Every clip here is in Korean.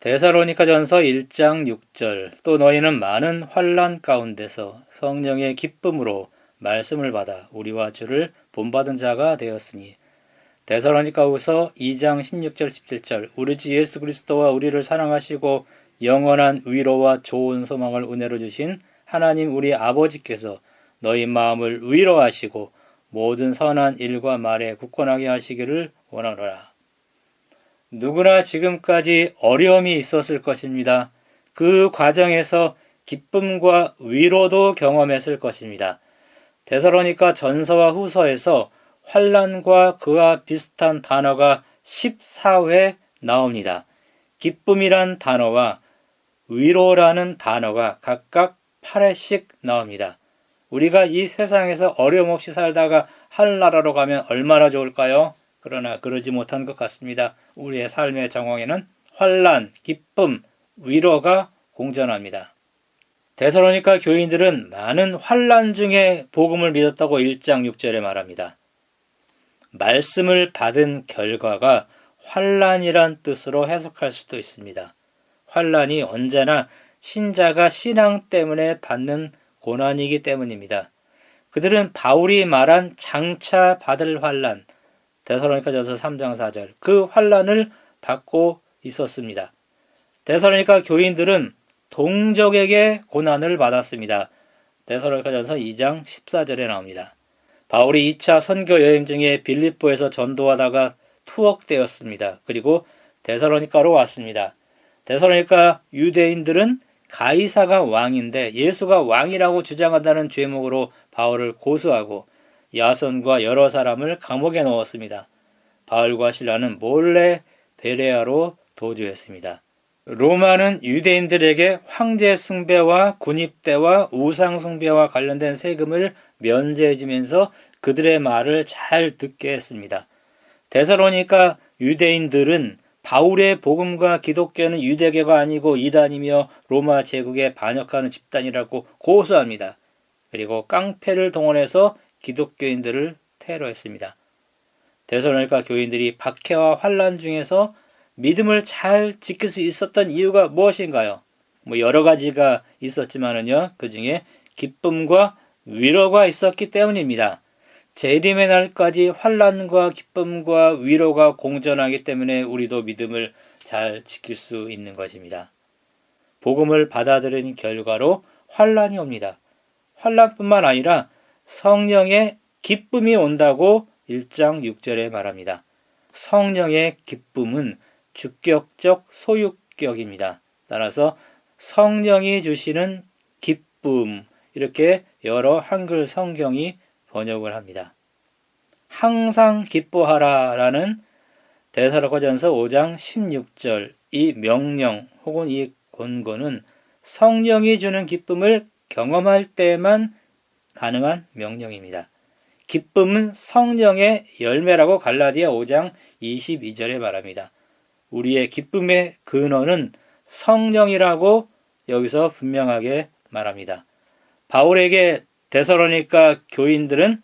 데살로니가전서 1장 6절 또 너희는 많은 환란 가운데서 성령의 기쁨으로 말씀을 받아 우리와 주를 본받은 자가 되었으니 데살로니가후서 2장 16절 17절 우리 주 예수 그리스도와 우리를 사랑하시고 영원한 위로와 좋은 소망을 은혜로 주신 하나님 우리 아버지께서 너희 마음을 위로하시고 모든 선한 일과 말에 굳건하게 하시기를 원하노라. 누구나 지금까지 어려움이 있었을 것입니다. 그 과정에서 기쁨과 위로도 경험했을 것입니다. 데살로니가 전서와 후서에서 환란과 그와 비슷한 단어가 14회 나옵니다. 기쁨이란 단어와 위로라는 단어가 각각 8회씩 나옵니다. 우리가 이 세상에서 어려움 없이 살다가 하늘나라로 가면 얼마나 좋을까요? 그러나 그러지 못한 것 같습니다. 우리의 삶의 정황에는 환란, 기쁨, 위로가 공존합니다. 데살로니가 교인들은 많은 환란 중에 복음을 믿었다고 1장 6절에 말합니다. 말씀을 받은 결과가 환란이란 뜻으로 해석할 수도 있습니다. 환란이 언제나 신자가 신앙 때문에 받는 고난이기 때문입니다. 그들은 바울이 말한 장차 받을 환란, 데살로니가전서 3장 4절 그 환란을 받고 있었습니다. 데살로니가 교인들은 동족에게 고난을 받았습니다. 데살로니가전서 2장 14절에 나옵니다. 바울이 2차 선교 여행 중에 빌립보에서 전도하다가 투옥되었습니다. 그리고 데살로니가로 왔습니다. 데살로니가 유대인들은 가이사가 왕인데 예수가 왕이라고 주장한다는 죄목으로 바울을 고소하고 야선과 여러 사람을 감옥에 넣었습니다. 바울과 신라는 몰래 베레아로 도주했습니다. 로마는 유대인들에게 황제 숭배와 군입대와 우상 숭배와 관련된 세금을 면제해 주면서 그들의 말을 잘 듣게 했습니다. 데살로니까 유대인들은 바울의 복음과 기독교는 유대교가 아니고 이단이며 로마 제국에 반역하는 집단이라고 고소합니다. 그리고 깡패를 동원해서 기독교인들을 테러했습니다. 데살로니가 교인들이 박해와 환란 중에서 믿음을 잘 지킬 수 있었던 이유가 무엇인가요? 뭐 여러 가지가 있었지만은요. 그 중에 기쁨과 위로가 있었기 때문입니다. 재림의 날까지 환란과 기쁨과 위로가 공존하기 때문에 우리도 믿음을 잘 지킬 수 있는 것입니다. 복음을 받아들인 결과로 환란이 옵니다. 환란뿐만 아니라 성령의 기쁨이 온다고 1장 6절에 말합니다. 성령의 기쁨은 주격적 소유격입니다. 따라서 성령이 주시는 기쁨 이렇게 여러 한글 성경이 번역을 합니다. 항상 기뻐하라라는 대사로가전서 5장 16절 이 명령 혹은 이 권고는 성령이 주는 기쁨을 경험할 때만 가능한 명령입니다. 기쁨은 성령의 열매라고 갈라디아 5장 22절에 말합니다. 우리의 기쁨의 근원은 성령이라고 여기서 분명하게 말합니다. 바울에게 데서로니까 교인들은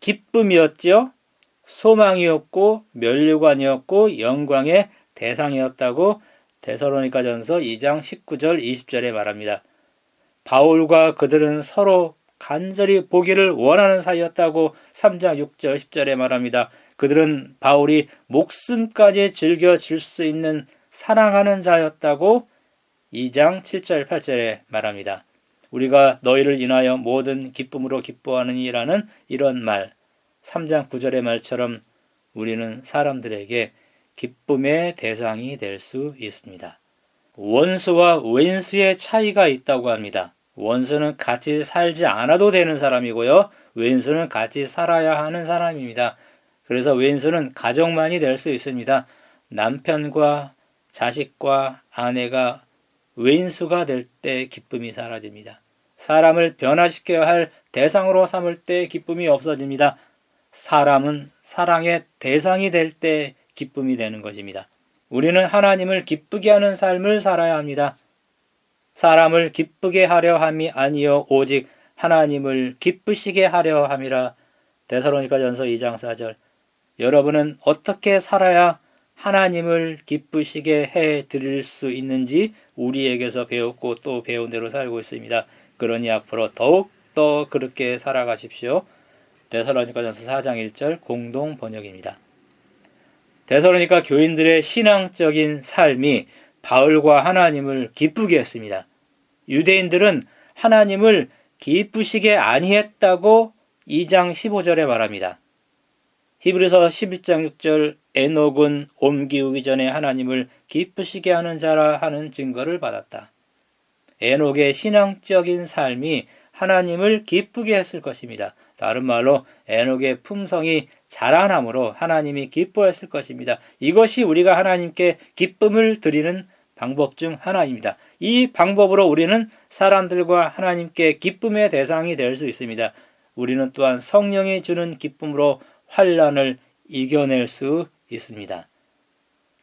기쁨이었지요. 소망이었고 멸류관이었고 영광의 대상이었다고 데서로니가전서 2장 19절 20절에 말합니다. 바울과 그들은 서로 간절히 보기를 원하는 사이였다고 3장 6절 10절에 말합니다. 그들은 바울이 목숨까지 즐겨줄 수 있는 사랑하는 자였다고 2장 7절 8절에 말합니다. 우리가 너희를 인하여 모든 기쁨으로 기뻐하느니라는 이런 말, 3장 9절의 말처럼 우리는 사람들에게 기쁨의 대상이 될 수 있습니다. 원수와 왼수의 차이가 있다고 합니다. 원수는 같이 살지 않아도 되는 사람이고요. 왼수는 같이 살아야 하는 사람입니다. 그래서 왼수는 가족만이 될 수 있습니다. 남편과 자식과 아내가 왼수가 될 때 기쁨이 사라집니다. 사람을 변화시켜야 할 대상으로 삼을 때 기쁨이 없어집니다. 사람은 사랑의 대상이 될 때 기쁨이 되는 것입니다. 우리는 하나님을 기쁘게 하는 삶을 살아야 합니다. 사람을 기쁘게 하려 함이 아니요 오직 하나님을 기쁘시게 하려 함이라. 데살로니가 전서 2장 4절. 여러분은 어떻게 살아야 하나님을 기쁘시게 해 드릴 수 있는지 우리에게서 배웠고 또 배운 대로 살고 있습니다. 그러니 앞으로 더욱 더 그렇게 살아가십시오. 데살로니가전서 4장 1절 공동 번역입니다. 데살로니가 교인들의 신앙적인 삶이 바울과 하나님을 기쁘게 했습니다. 유대인들은 하나님을 기쁘시게 아니했다고 2장 15절에 말합니다. 히브리서 11장 6절 에녹은 옮기우기 전에 하나님을 기쁘시게 하는 자라 하는 증거를 받았다. 에녹의 신앙적인 삶이 하나님을 기쁘게 했을 것입니다. 다른 말로 에녹의 품성이 자라남으로 하나님이 기뻐했을 것입니다. 이것이 우리가 하나님께 기쁨을 드리는 방법 중 하나입니다. 이 방법으로 우리는 사람들과 하나님께 기쁨의 대상이 될 수 있습니다. 우리는 또한 성령이 주는 기쁨으로 환란을 이겨낼 수 있습니다.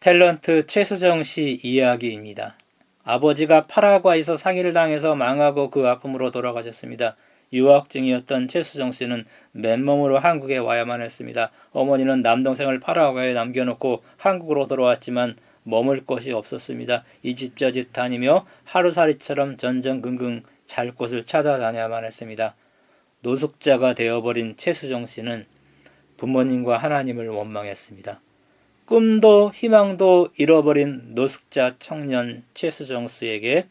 탤런트 최수정 씨 이야기입니다. 아버지가 파라과에서 사기를 당해서 망하고 그 아픔으로 돌아가셨습니다. 유학 중이었던 최수정 씨는 맨몸으로 한국에 와야만 했습니다. 어머니는 남동생을 파라과에 남겨놓고 한국으로 돌아왔지만 머물 곳이 없었습니다. 이집저 집 다니며 하루살이처럼 전전긍긍 잘 곳을 찾아다녀야만 했습니다. 노숙자가 되어버린 최수정 씨는 부모님과 하나님을 원망했습니다. 꿈도 희망도 잃어버린 노숙자 청년 최수정 씨에게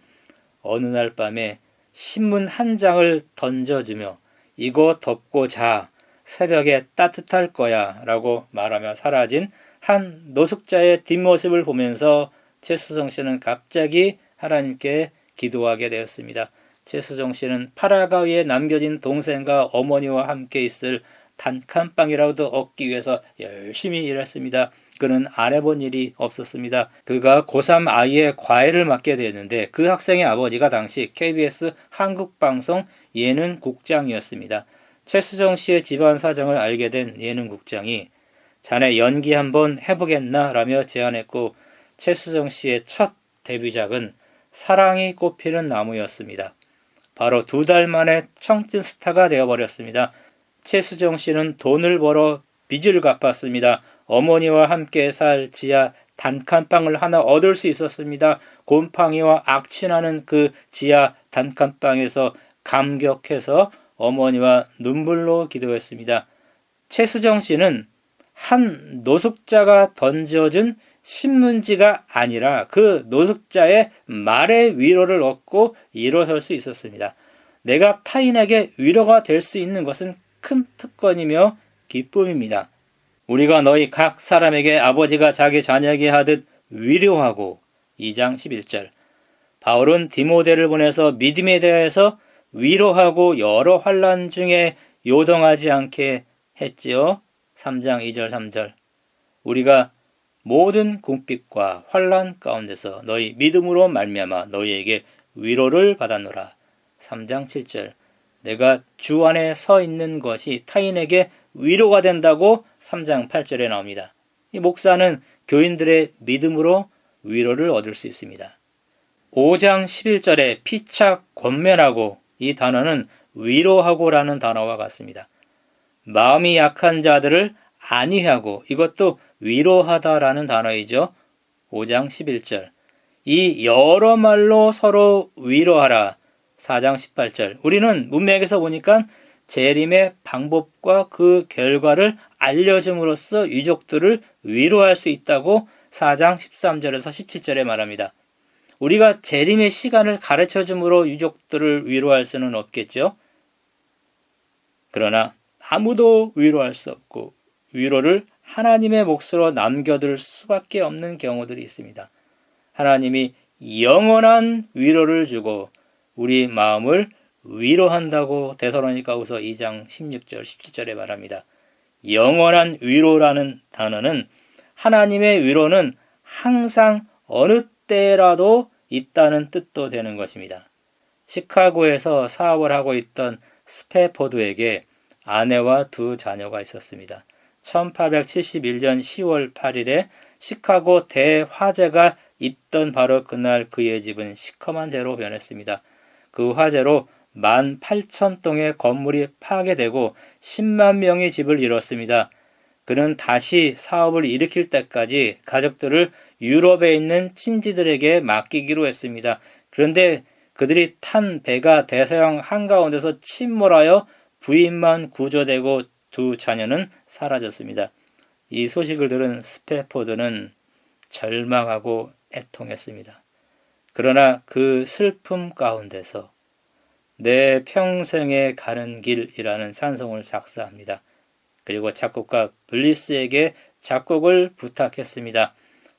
어느 날 밤에 신문 한 장을 던져주며 이거 덮고 자 새벽에 따뜻할 거야 라고 말하며 사라진 한 노숙자의 뒷모습을 보면서 최수정 씨는 갑자기 하나님께 기도하게 되었습니다. 최수정 씨는 파라가위에 남겨진 동생과 어머니와 함께 있을 단칸방이라도 얻기 위해서 열심히 일했습니다. 그는 안 해본 일이 없었습니다. 그가 고3 아이의 과외를 맡게 되었는데 그 학생의 아버지가 당시 KBS 한국방송 예능국장이었습니다. 최수정 씨의 집안 사정을 알게 된 예능국장이 자네 연기 한번 해보겠나? 라며 제안했고 최수정 씨의 첫 데뷔작은 사랑이 꽃피는 나무였습니다. 바로 두 달 만에 청춘 스타가 되어버렸습니다. 최수정 씨는 돈을 벌어 빚을 갚았습니다. 어머니와 함께 살 지하 단칸방을 하나 얻을 수 있었습니다. 곰팡이와 악취나는 그 지하 단칸방에서 감격해서 어머니와 눈물로 기도했습니다. 최수정 씨는 한 노숙자가 던져준 신문지가 아니라 그 노숙자의 말의 위로를 얻고 일어설 수 있었습니다. 내가 타인에게 위로가 될 수 있는 것은 큰 특권이며 기쁨입니다. 우리가 너희 각 사람에게 아버지가 자기 자녀에게 하듯 위로하고 2장 11절 바울은 디모데를 보내서 믿음에 대해서 위로하고 여러 환란 중에 요동하지 않게 했지요. 3장 2절 3절 우리가 모든 궁핍과 환란 가운데서 너희 믿음으로 말미암아 너희에게 위로를 받았노라. 3장 7절 내가 주 안에 서 있는 것이 타인에게 위로가 된다고 3장 8절에 나옵니다. 이 목사는 교인들의 믿음으로 위로를 얻을 수 있습니다. 5장 11절에 피착 권면하고 이 단어는 위로하고라는 단어와 같습니다. 마음이 약한 자들을 안위하고 이것도 위로하다라는 단어이죠. 5장 11절. 이 여러 말로 서로 위로하라. 4장 18절. 우리는 문맥에서 보니까 재림의 방법과 그 결과를 알려줌으로써 유족들을 위로할 수 있다고 4장 13절에서 17절에 말합니다. 우리가 재림의 시간을 가르쳐 줌으로 유족들을 위로할 수는 없겠죠. 그러나 아무도 위로할 수 없고 위로를 하나님의 몫으로 남겨둘 수밖에 없는 경우들이 있습니다. 하나님이 영원한 위로를 주고 우리 마음을 위로한다고 데서로니가우서 2장 16절 17절에 말합니다. 영원한 위로라는 단어는 하나님의 위로는 항상 어느 때라도 있다는 뜻도 되는 것입니다. 시카고에서 사업을 하고 있던 스페포드에게 아내와 두 자녀가 있었습니다. 1871년 10월 8일에 시카고 대화재가 있던 바로 그날 그의 집은 시커먼 재로 변했습니다. 그 화재로 18,000동의 건물이 파괴되고 10만 명이 집을 잃었습니다. 그는 다시 사업을 일으킬 때까지 가족들을 유럽에 있는 친지들에게 맡기기로 했습니다. 그런데 그들이 탄 배가 대서양 한가운데서 침몰하여 부인만 구조되고 두 자녀는 사라졌습니다. 이 소식을 들은 스페포드는 절망하고 애통했습니다. 그러나 그 슬픔 가운데서 내 평생에 가는 길이라는 찬송을 작사합니다. 그리고 작곡가 블리스에게 작곡을 부탁했습니다.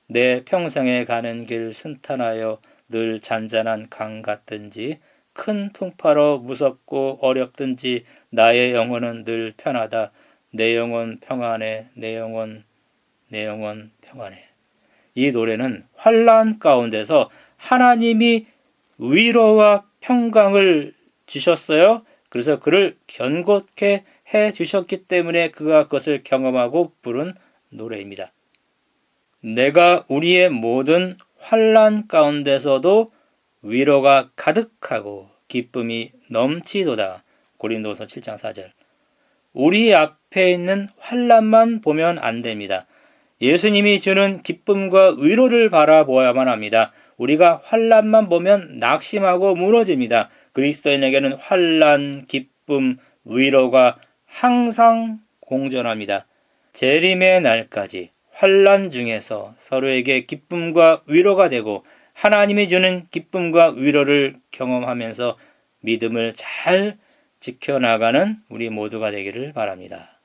내 평생에 가는 길 순탄하여 늘 잔잔한 강 같든지 큰 풍파로 무섭고 어렵든지 나의 영혼은 늘 편하다. 내 영혼 평안해. 내 영혼 내 영혼 평안해. 이 노래는 환란 가운데서 하나님이 위로와 평강을 주셨어요. 그래서 그를 견고케 해 주셨기 때문에 그가 그것을 경험하고 부른 노래입니다. 내가 우리의 모든 환란 가운데서도 위로가 가득하고 기쁨이 넘치도다. 고린도서 7장 4절. 우리 앞에 있는 환란만 보면 안 됩니다. 예수님이 주는 기쁨과 위로를 바라보아야만 합니다. 우리가 환란만 보면 낙심하고 무너집니다. 그리스도인에게는 환란, 기쁨, 위로가 항상 공존합니다. 재림의 날까지 환란 중에서 서로에게 기쁨과 위로가 되고 하나님이 주는 기쁨과 위로를 경험하면서 믿음을 잘 지켜나가는 우리 모두가 되기를 바랍니다.